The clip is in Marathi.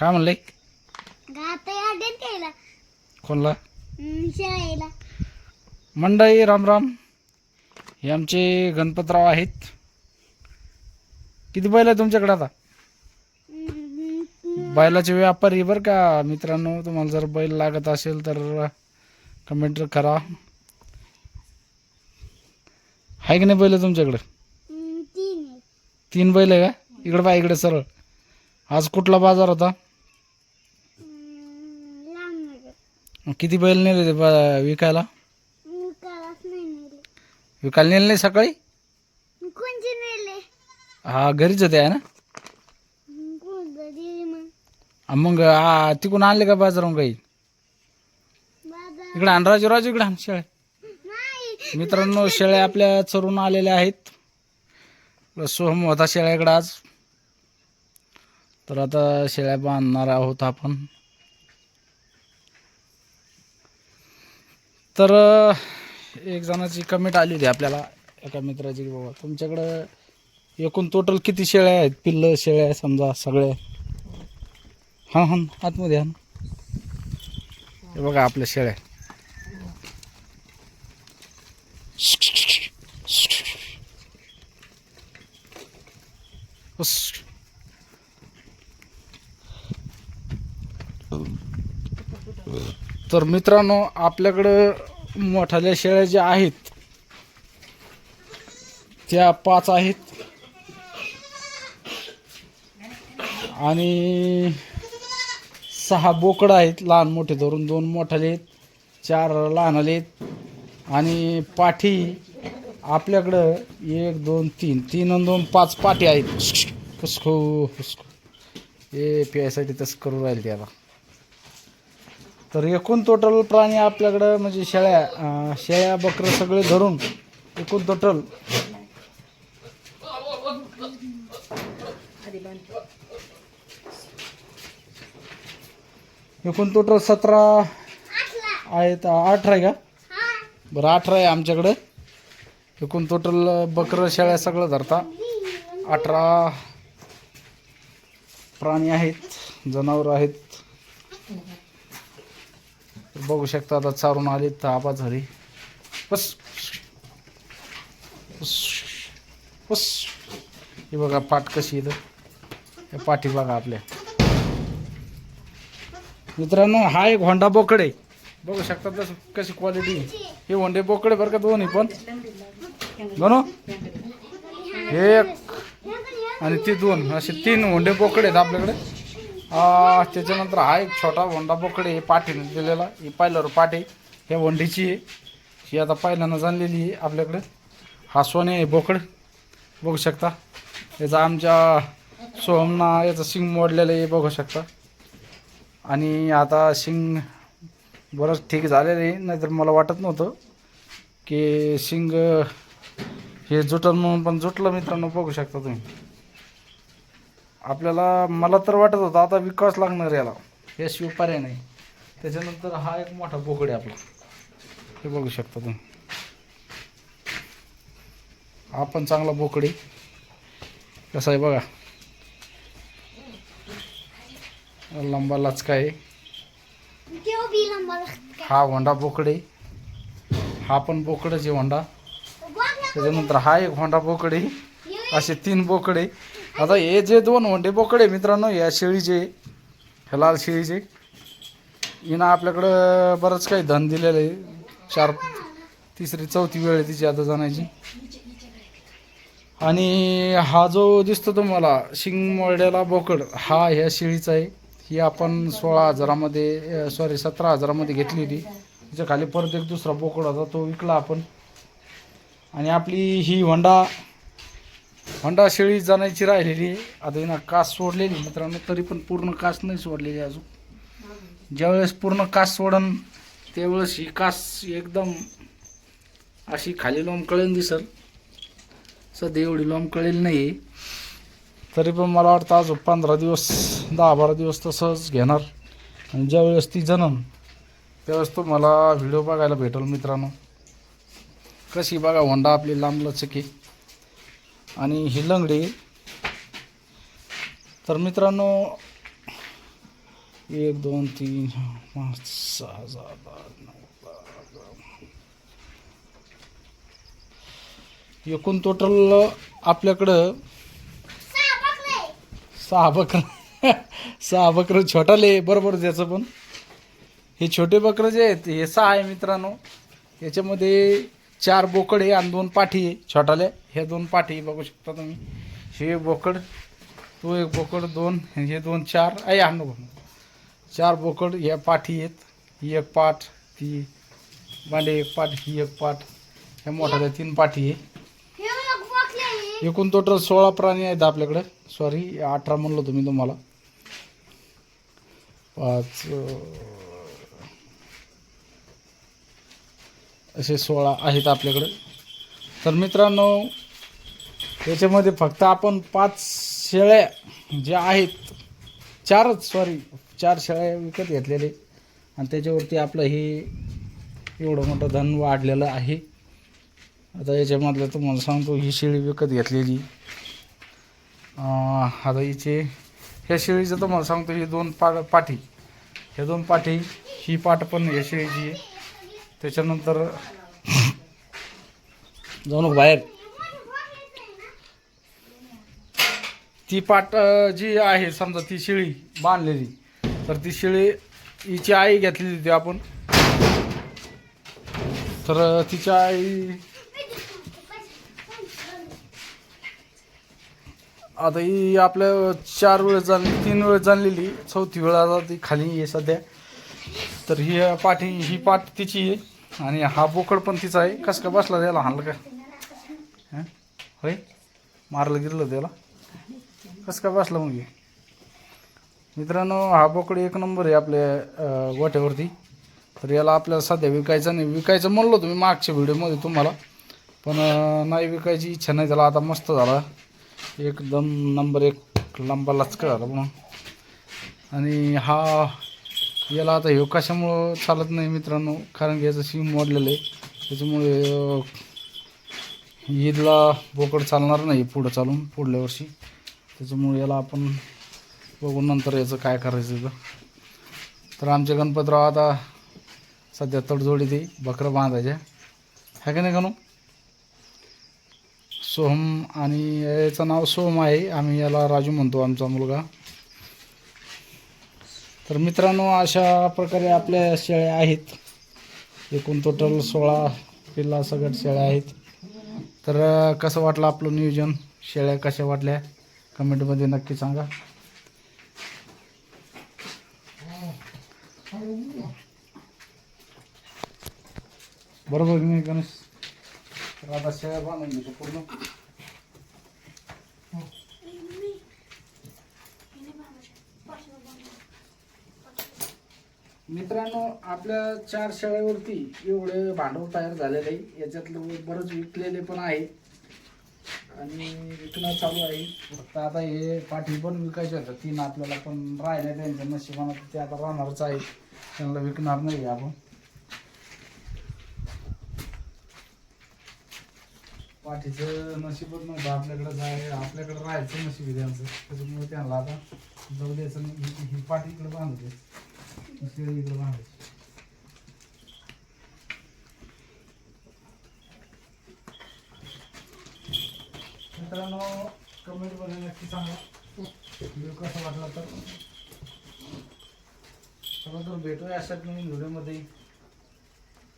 काय म्हणले? कोणला? मंडई राम राम हे आमचे गणपतराव आहेत. किती बैल आहे तुमच्याकडे आता? बैलाचे व्यापारी बरं का मित्रांनो तुम्हाला जर बैल लागत असेल तर कमेंट करा. आहे की नाही बैल तुमच्याकडे? तीन बैल आहे का? इकडे बा इकडे सरळ. आज कुठला बाजार होता लांब किती बैल नेले ते बा- विकायला? कालाच नाही नेले. विकायला नेले नाही सकाळी? कोणचे नेले? हा घरीच होते आहे ना? कोण दिली मग? आ, मग आ, तिकडून आणले का बाजाराहून काही? बाजार इकडे आण राजू राजू इकडे आण शेळ्या. नाही. मित्रांनो शेळ्या आपल्या चरून आलेल्या आहेत. आपला सोहम होता शेळ्याकडे आज. तर आता शेळ्या बांधणार आहोत आपण. तर एक जणाची कमेंट आली होती आपल्याला एका मित्राची की बाबा तुमच्याकडं एकूण टोटल किती शेळ्या आहेत? पिल्लं शेळ्या समजा सगळ्या हां हां आतमध्ये हां हे बघा आपल्या शेळ्या. उस. तर मित्रांनो आपल्याकडं मोठाल्या शेळ्या ज्या आहेत त्या पाच आहेत. आणि सहा बोकडं आहेत लहान मोठे धरून दोन मोठाले आहेत चार लहान आले आहेत. आणि पाठी आपल्याकडं एक दोन तीन तीन आणि दोन पाच पाठी आहेत. हुसको हुसको हे प्यायसाठी तसं करू राहील त्याला तर एकूण टोटल प्राणी आपल्याकडं म्हणजे शेळ्या शेळ्या बकरं सगळे धरून एकूण टोटल एकूण टोटल सतरा आहेत अठरा आहे का? बरं अठरा आहे आमच्याकडं. एकूण टोटल बकरं शेळ्या सगळं धरता अठरा प्राणी आहेत जनावर आहेत. बघू शकता आता चारून आले तर झाली बस. बस. बस. हे बघा पाठ कशी इथं. हे पाठी बघा आपल्या. मित्रांनो हा एक होंडा बोकडे बघू शकता तस कशी क्वालिटी हे होंडे बोकडे बरं का दोन्ही पण? दोन? एक. आणि ती दोन. असे तीन होंडे बोकडे आहेत आपल्याकडे. आ, त्याच्यानंतर हा एक छोटा वंडा बोकडे हे पाठीने दिलेला. ही पाहिल्यावर पाठी. ह्या वंडीची आहे. ही आता पाहिल्यानं जाणलेली आहे आपल्याकडे. हा सोने आहे बोकड. बघू शकता. याचा आमच्या सोहमना याचं शिंग मोडलेलं आहे बघू शकता. आणि आता शिंग बरंच ठीक झालेलं आहे. नाहीतर मला वाटत नव्हतं की शिंग हे जुटल म्हणून पण जुटलं मित्रांनो बघू शकता तुम्ही. आपल्याला मला तर वाटत होतं आता विकास लागणार याला. याशिवाय पर्याय नाही त्याच्यानंतर हा एक मोठा बोकड आहे आपला. हे बघू शकता तुम्ही. हा पण चांगला बोकडी कसा आहे बघा. लंबा लचका आहे. हा होंडा बोकडे हा पण बोकडच आहे होंडा. त्याच्यानंतर हा एक होंडा बोकडे असे तीन बोकडे आता हे जे दोन वंडे बोकडे मित्रांनो या शेळीचे ह्या लाल शेळीचे हिनं आपल्याकडं बरंच काही धन दिलेलं आहे. चार तिसरी चौथी वेळ आहे तिची आता जाण्याची. आणि हा जो दिसतो तुम्हाला शिंगमोड्याला बोकड हा ह्या शेळीचा आहे. ही आपण सोळा हजारामध्ये सॉरी सतरा हजारामध्ये घेतलेली. तिच्या खाली परत एक दुसरा बोकड होता तो विकला आपण. आणि आपली ही होंडा होंडा शेळी जाण्याची राहिलेली आहे. आता कास सोडलेली मित्रांनो तरी पण पूर्ण कास नाही सोडलेली अजून. ज्यावेळेस पूर्ण कास सोडन त्यावेळेस ही कास एकदम अशी खाली लोंबकळेल दिसल. सध्या एवढी लोंबकळेल नाही तरी पण मला वाटतं अजून पंधरा दिवस दहा बारा दिवस तसंच घेणार. आणि ज्यावेळेस ती जनन त्यावेळेस तुम्हाला व्हिडिओ बघायला भेटेल मित्रांनो. कशी बघा होंडा आपली लांबलचकी आणि ही लंगडी. तर मित्रांनो एक दोन तीन पाच सहा सात आठ नऊ दहा एकूण टोटल आपल्याकडं सहा बकरे. सहा बकर सहा बकर छोटाले बरोबर त्याचं पण. हे छोटे बकरं जे आहेत हे सहा आहे मित्रांनो. याच्यामध्ये चार बोकड आहे आणि दोन पाठी आहे छोटाले. हे दोन पाठी बघू शकता तुम्ही. हे बोकड तो एक बोकड दोन हे दोन चार. आहे नको. चार बोकड या पाठी आहेत. ही एक पाठ ती बांडे एक पाठ ही एक पाठ. ह्या मोठ्या तीन पाठी हे. आहे. एकूण टोटल सोळा प्राणी आहेत आपल्याकडे. सॉरी अठरा म्हणलो तुम्ही तुम्हाला. पाच असे सोळा आहेत आपल्याकडं. तर मित्रांनो याच्यामध्ये फक्त आपण पाच शेळ्या ज्या आहेत चारच सॉरी चार शेळ्या विकत घेतलेले. आणि त्याच्यावरती आपलं हे एवढं मोठं धन वाढलेलं आहे. आता याच्यामधलं तुम्हाला सांगतो ही शेळी विकत घेतलेली. आता हिचे ह्या शेळीचं तुम्हाला सांगतो ही दोन पा पाठी. ह्या दोन पाठी ही पाठ पण ह्या शेळीची आहे. त्याच्यानंतर जाऊ नको बाहेर. ती पाट जी आहे समजा ती शेळी बांधलेली तर ती शेळी हिची आई घेतलेली होती आपण. तर तिच्या आई आता ही आपल्या चार वेळेस जाणली तीन वेळेस जाणलेली चौथी वेळ आता ती खाली आहे सध्या. तर ही पाठी ही पाठ तिची आहे. आणि हा बोकड पण तिचा आहे. कसं का बसला त्याला हाणलं का? होय? मारलं गिरलं त्याला? कसं का बसला मग मित्रांनो हा बोकड एक नंबर आहे आपल्या गोठ्यावरती. तर याला आपल्याला सध्या विकायचं नाही. विकायचं म्हणलो तुम्ही मागच्या व्हिडिओमध्ये तुम्हाला. पण नाही विकायची इच्छा नाही. त्याला आता मस्त झाला. एकदम नंबर एक लंबा लचका झाला म्हणून. आणि हा याला आता ह्यो कशामुळं चालत नाही मित्रांनो? कारण की याचं शिंग मोडलेलं आहे. त्याच्यामुळे ईदला बोकड चालणार नाही पुढं चालून पुढल्या वर्षी. त्याच्यामुळे याला आपण बघू नंतर याचं काय करायचं तर तर आमचे गणपतराव आता सध्या तडजोडी ते बकरं बांधायच्या ह्या का नाही गणू? सोहम आणि याचं नाव सोहम आहे. आम्ही याला राजू म्हणतो आमचा मुलगा. तर मित्रांनो अशा प्रकारे आपल्या शेळ्या आहेत. एकूण टोटल सोळा पिल्ला सगट शेळ्या आहेत. तर कसं वाटलं आपलं नियोजन? शेळ्या कशा वाटल्या? कमेंटमध्ये नक्की सांगा. बरोबर मी नाही गणेश? तर आता शेळ्या बांधून घेतो पूर्ण. मित्रांनो आपल्या चार शेळ्यावरती एवढे भांडवल तयार झालेलं आहे. याच्यातलं बरंच विकलेले पण आहे. आणि विकणं चालू आहे. फक्त आता हे पाठी पण विकायचे होतं. तीन आपल्याला पण राहिले त्यांच्या नशिबानं. ते आता राहणारच आहे त्यांना विकणार नाही आपण. पाठीचं नशीबच नव्हतं. आपल्याकडे जाय आपल्याकडे राहायचं नशीब आहे त्यांचं. त्याच्यामुळे त्यांना आता जाऊ द्यायचं ही- ही पाठी इकडे बांधते मित्रांनो इकडे बांधायची मित्रांनो कमेंटमध्ये नक्की सांगा. व्हिडिओ कसा वाटला तर? चला तर भेटूया अशाच नवीन व्हिडिओमध्ये.